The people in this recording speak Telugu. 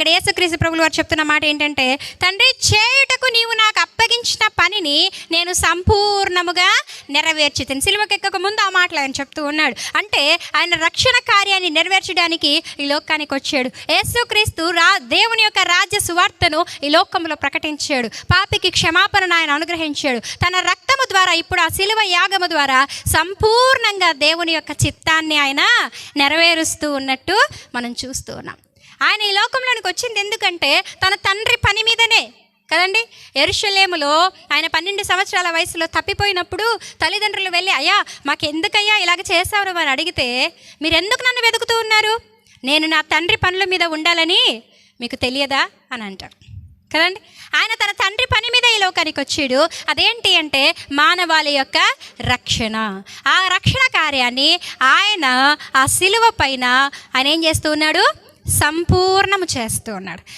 ఇక్కడ యేసుక్రీస్తు ప్రభులు వారు చెప్తున్న మాట ఏంటంటే తండ్రి చేయుటకు నీవు నాకు అప్పగించిన పనిని నేను సంపూర్ణముగా నెరవేర్చుతాను. సిలువకెక్కక ముందు ఆ మాటలు ఆయన చెప్తూ ఉన్నాడు. అంటే ఆయన రక్షణ కార్యాన్ని నెరవేర్చడానికి ఈ లోకానికి వచ్చాడు. యేసుక్రీస్తు రా దేవుని యొక్క రాజ్య సువార్తను ఈ లోకంలో ప్రకటించాడు. పాపికి క్షమాపణను ఆయన అనుగ్రహించాడు. తన రక్తము ద్వారా ఇప్పుడు ఆ సిలువ యాగము ద్వారా సంపూర్ణంగా దేవుని యొక్క చిత్తాన్ని ఆయన నెరవేరుస్తూ ఉన్నట్టు మనం చూస్తూ ఉన్నాం. ఆయన ఈ లోకంలోనికి వచ్చింది ఎందుకంటే తన తండ్రి పని మీదనే కదండి? ఎరుషలేములో ఆయన పన్నెండు సంవత్సరాల వయసులో తప్పిపోయినప్పుడు తల్లిదండ్రులు వెళ్ళి అయ్యా మాకు ఎందుకయ్యా ఇలాగ చేశారు అని అడిగితే మీరు ఎందుకు నన్ను వెతుకుతూ ఉన్నారు? నేను నా తండ్రి పనుల మీద ఉండాలని మీకు తెలియదా? అని అంటారు కదండి? ఆయన తన తండ్రి పని మీద ఈ లోకానికి వచ్చాడు. అదేంటి అంటే మానవాళి యొక్క రక్షణ. ఆ రక్షణ కార్యాన్ని ఆయన ఆ శిలువ పైన ఆయన ఏం చేస్తూ ఉన్నాడు? సంపూర్ణము చేస్తూ ఉన్నాడు.